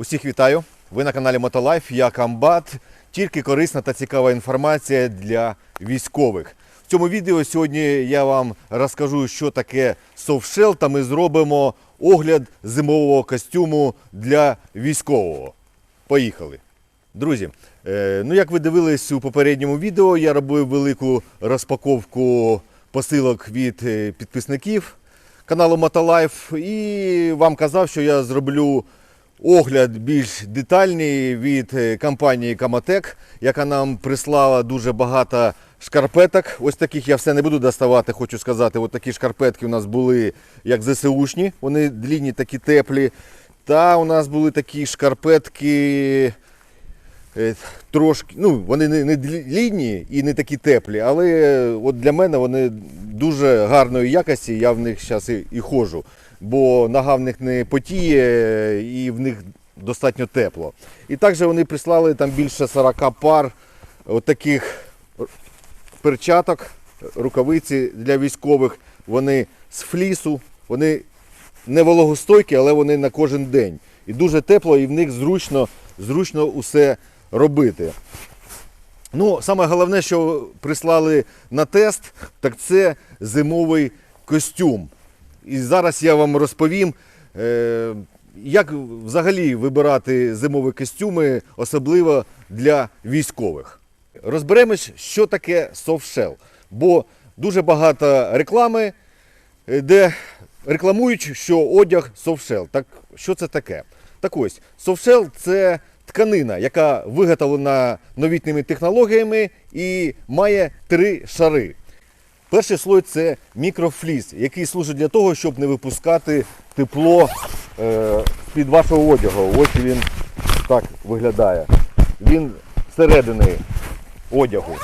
Усіх вітаю! Ви на каналі Мотолайф, я Камбат. Тільки корисна та цікава інформація для військових. В цьому відео сьогодні я вам розкажу, що таке софтшел, та ми зробимо огляд зимового костюму для військового. Поїхали! Друзі, е, ну як ви дивились у попередньому відео, я робив велику розпаковку посилок від е, підписників каналу Мотолайф і вам казав, що я зроблю огляд більш детальний від е, компанії Каматек, яка нам прислала дуже багато шкарпеток. Ось таких я все не буду доставати, хочу сказати. Ось такі шкарпетки у нас були як ЗСУшні, вони длінні, такі теплі. Та у нас були такі шкарпетки. е, Трошки, ну, вони не, длінні і не такі теплі, але е, от для мене вони дуже гарної якості, я в них зараз і, і ходжу, бо нога в них не потіє і в них достатньо тепло. І також вони прислали там більше 40 пар таких перчаток, рукавиці для військових. Вони з флісу, вони не вологостойкі, але вони на кожен день. І дуже тепло, і в них зручно, зручно усе робити. Ну, саме головне, що прислали на тест, так це зимовий костюм. І зараз я вам розповім, е, як взагалі вибирати зимові костюми, особливо для військових. Розберемось, що таке софтшел. Бо дуже багато реклами, е, де рекламують, що одяг софтшел. Так що це таке? Так ось, софтшел це тканина, яка виготовлена новітніми технологіями і має три шари. Перший слой це мікрофліс, який служить для того, щоб не випускати тепло е, під вашого одягу. Ось він так виглядає. Він зсередини одягу.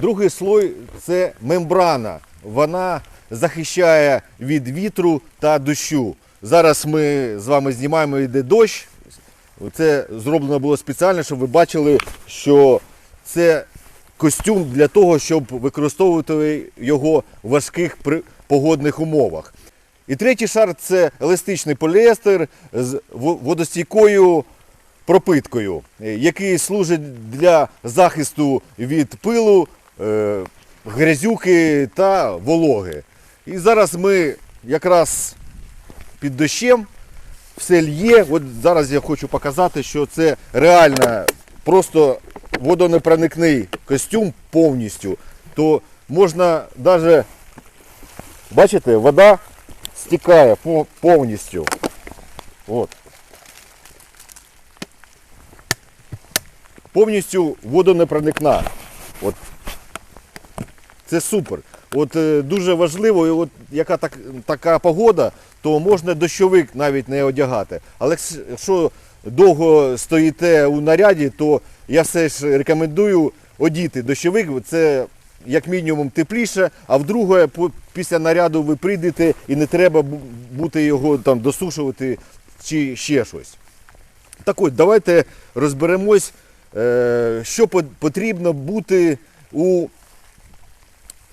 Другий слой це мембрана. Вона захищає від вітру та дощу. Зараз ми з вами знімаємо, йде дощ. Це зроблено було спеціально, щоб ви бачили, що це костюм для того, щоб використовувати його в важких погодних умовах. І третій шар це еластичний поліестер з водостійкою пропиткою, е, який служить для захисту від пилу, е, грязюки та вологи. І зараз ми якраз під дощем все лє. От зараз я хочу показати, що це реально просто водонепроникний костюм повністю. То можна навіть, бачите, вода стікає по- повністю. От. Повністю водонепроникна. От. Це супер. От е, дуже важливо, і от яка так, така погода, то можна дощовик навіть не одягати. Але якщо довго стоїте у наряді, то я все ж рекомендую одіти дощовик. Це як мінімум тепліше, а вдруге, після наряду ви прийдете і не треба бути його там досушувати чи ще щось. Так от, давайте розберемось, е, що потрібно бути у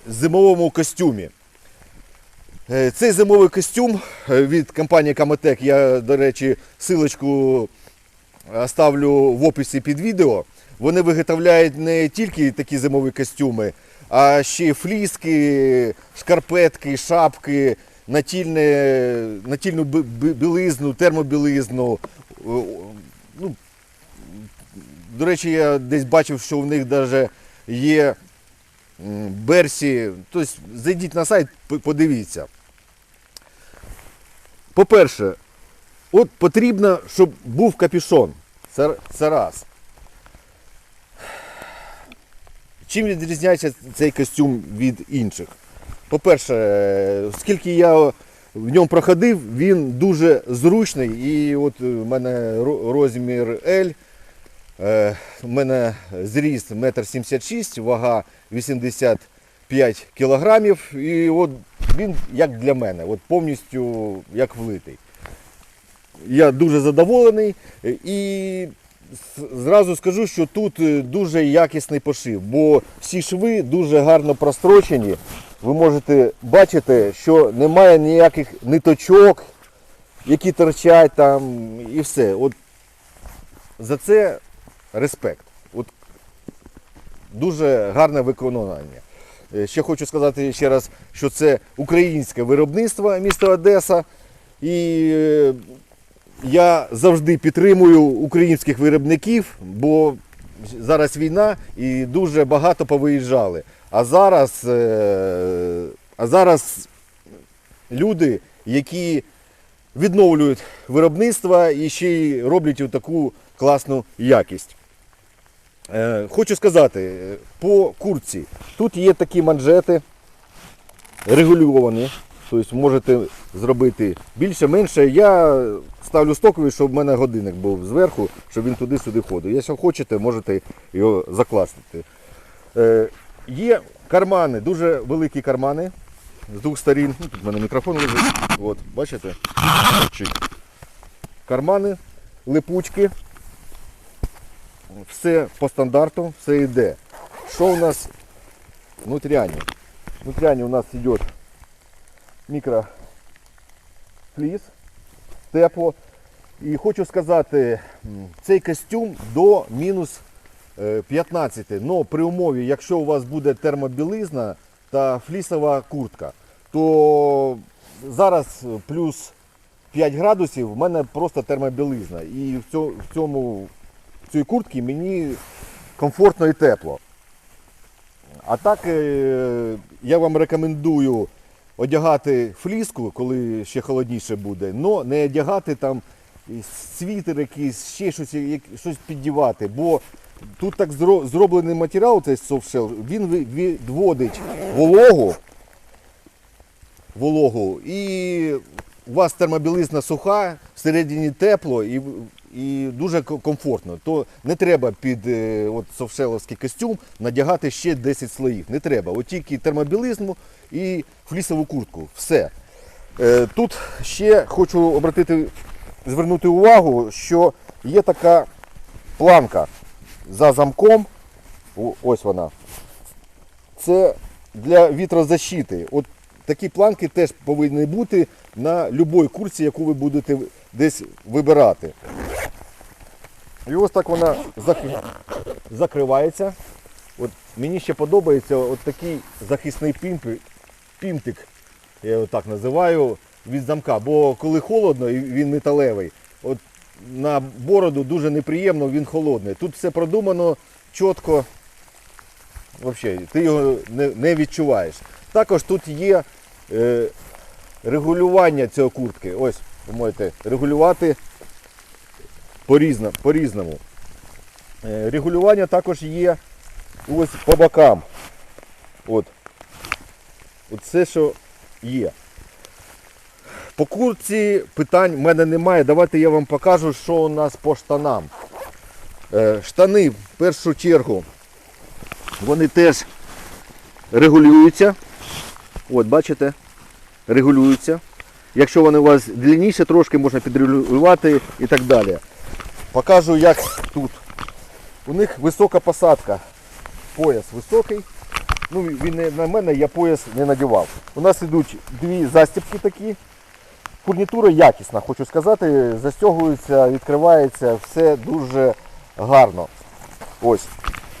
зимовому костюмі. Е, Цей зимовий костюм е, від компанії Каматек, я, до речі, силочку оставлю в описі під відео. Вони виготовляють не тільки такі зимові костюми, а ще й фліски, шкарпетки, шапки, натільне, натільну білизну, термобілизну. Е, Ну, до речі, я десь бачив, що в них навіть є Берсі. Тобто зайдіть на сайт, подивіться. По-перше, от потрібно, щоб був капюшон. Це, це раз. Чим відрізняється цей костюм від інших? По-перше, скільки я в ньому проходив, він дуже зручний. І от у мене розмір L, е, у мене зріст 1,76 м, вага 85 кілограмів. І от він як для мене, от повністю як влитий. Я дуже задоволений і зразу скажу, що тут е, дуже якісний пошив, бо всі шви дуже гарно прострочені. Ви можете бачити, що немає ніяких ниточок, які торчать там і все. От за це респект. От дуже гарне виконання. Е, Ще хочу сказати ще раз, що це українське виробництво міста Одеса. І е, я завжди підтримую українських виробників, бо зараз війна і дуже багато повиїжджали. А зараз, е, а зараз люди, які відновлюють виробництво і ще й роблять таку класну якість. Е, Хочу сказати, е, по куртці. Тут є такі манжети регульовані. Тобто можете зробити більше, менше. Я ставлю стоковий, щоб в мене годинник був зверху, щоб він туди-сюди ходив. Якщо хочете, можете його закласти. Е, є кармани, дуже великі кармани з двох сторін. Ну, Тут в мене мікрофон лежить. От, бачите? Кармани, липучки. Все по стандарту, все йде. Що у нас внутряне? Внутряне у нас йде мікрофліс, тепло. І хочу сказати, цей костюм до мінус е, 15. Но при умові, якщо у вас буде термобілизна та флісова куртка, то зараз плюс 5 градусів в мене просто термобілизна. І в цьому, цій куртці мені комфортно і тепло. А так е, я вам рекомендую одягати фліску, коли ще холодніше буде, але не одягати там світер якийсь, ще щось, щось піддівати. Бо тут так зроблений матеріал, цей софтшел, він відводить вологу, вологу і у вас термобілизна суха, всередині тепло і, і дуже комфортно. То не треба під е, от, софшеловський костюм надягати ще 10 слоїв. Не треба. От тільки термобілизну і флісову куртку. Все. Е, Тут ще хочу обратити, звернути увагу, що є така планка за замком. Ось вона. Це для вітрозащити. От такі планки теж повинні бути на будь-якій курсі, яку ви будете десь вибирати. І ось так вона закривається. От мені ще подобається от такий захисний пімпи- пімтик, я його так називаю, від замка. Бо коли холодно і він металевий, от на бороду дуже неприємно, він холодний. Тут все продумано чітко. Взагалі, ти його не, не відчуваєш. Також тут є е, регулювання цього куртки. Ось, ви можете регулювати по-різному. Е, регулювання також є ось по бокам. От. Все, що є. По куртці питань в мене немає. Давайте я вам покажу, що у нас по штанам. Е, штани в першу чергу вони теж регулюються. От, бачите, регулюються. Якщо вони у вас длинніше, трошки можна підрегулювати і так далі. Покажу, як тут. У них висока посадка. Пояс високий. Ну, він не на мене, я пояс не надівав. У нас йдуть дві застібки такі. Фурнітура якісна, хочу сказати. Застягується, відкривається, все дуже гарно. Ось.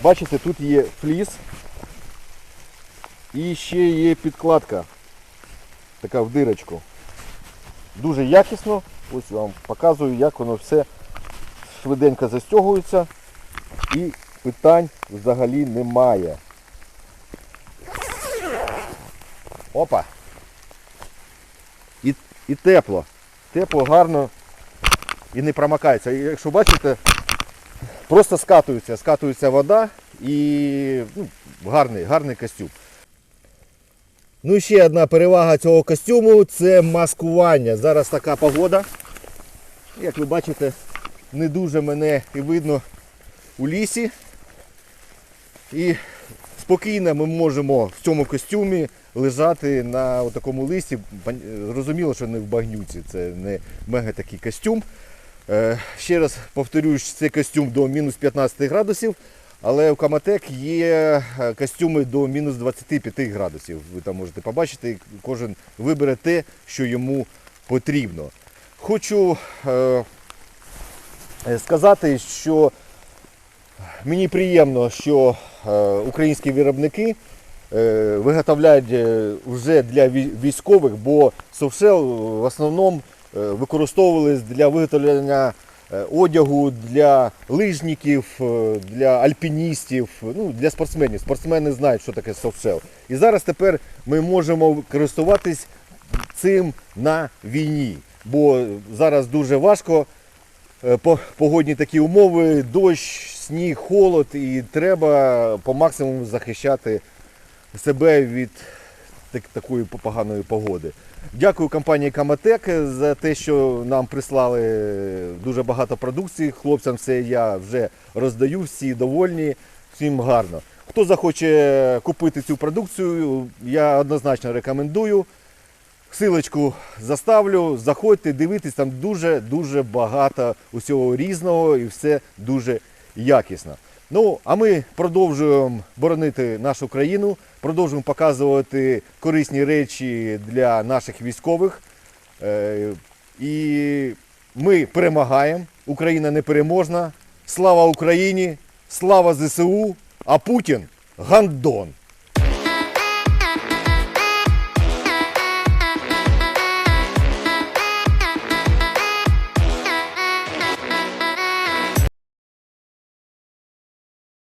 Бачите, тут є фліс. І ще є підкладка. Така в дирочку. Дуже якісно. Ось вам показую, як воно все швиденько застягується. І питань взагалі немає. Опа. І, і тепло. Тепло, гарно і не промакається. Якщо бачите, просто скатується, скатується вода і ну, гарний, гарний костюм. Ну і ще одна перевага цього костюму це маскування. Зараз така погода. Як ви бачите, не дуже мене і видно у лісі. І спокійно ми можемо в цьому костюмі лежати на такому листі. Зрозуміло, що не в багнюці, це не мега такий костюм. Е, Ще раз повторюсь, це костюм до мінус 15 градусів, але у Каматек є е, костюми до мінус 25 градусів. Ви там можете побачити, кожен вибере те, що йому потрібно. Хочу е, е, сказати, що мені приємно, що е, українські виробники е, виготовляють вже для військових, бо софшел в основному використовувались для виготовлення одягу для лижників, е, для альпіністів, ну, для спортсменів. Спортсмени знають, що таке софшел. І зараз тепер ми можемо користуватись цим на війні, бо зараз дуже важко е, погодні такі умови, дощ, сніг, холод, і треба по максимуму захищати себе від так- такої поганої погоди. Дякую компанії Каматек за те, що нам прислали дуже багато продукції. Хлопцям це я вже роздаю, всі довольні, всім гарно. Хто захоче купити цю продукцію, я однозначно рекомендую. Силочку заставлю, заходьте, дивитись, там дуже-дуже багато усього різного і все дуже якісно. Ну, а ми продовжуємо боронити нашу країну, продовжуємо показувати корисні речі для наших військових. Е, І ми перемагаємо. Україна непереможна. Слава Україні! Слава ЗСУ! А Путін гандон!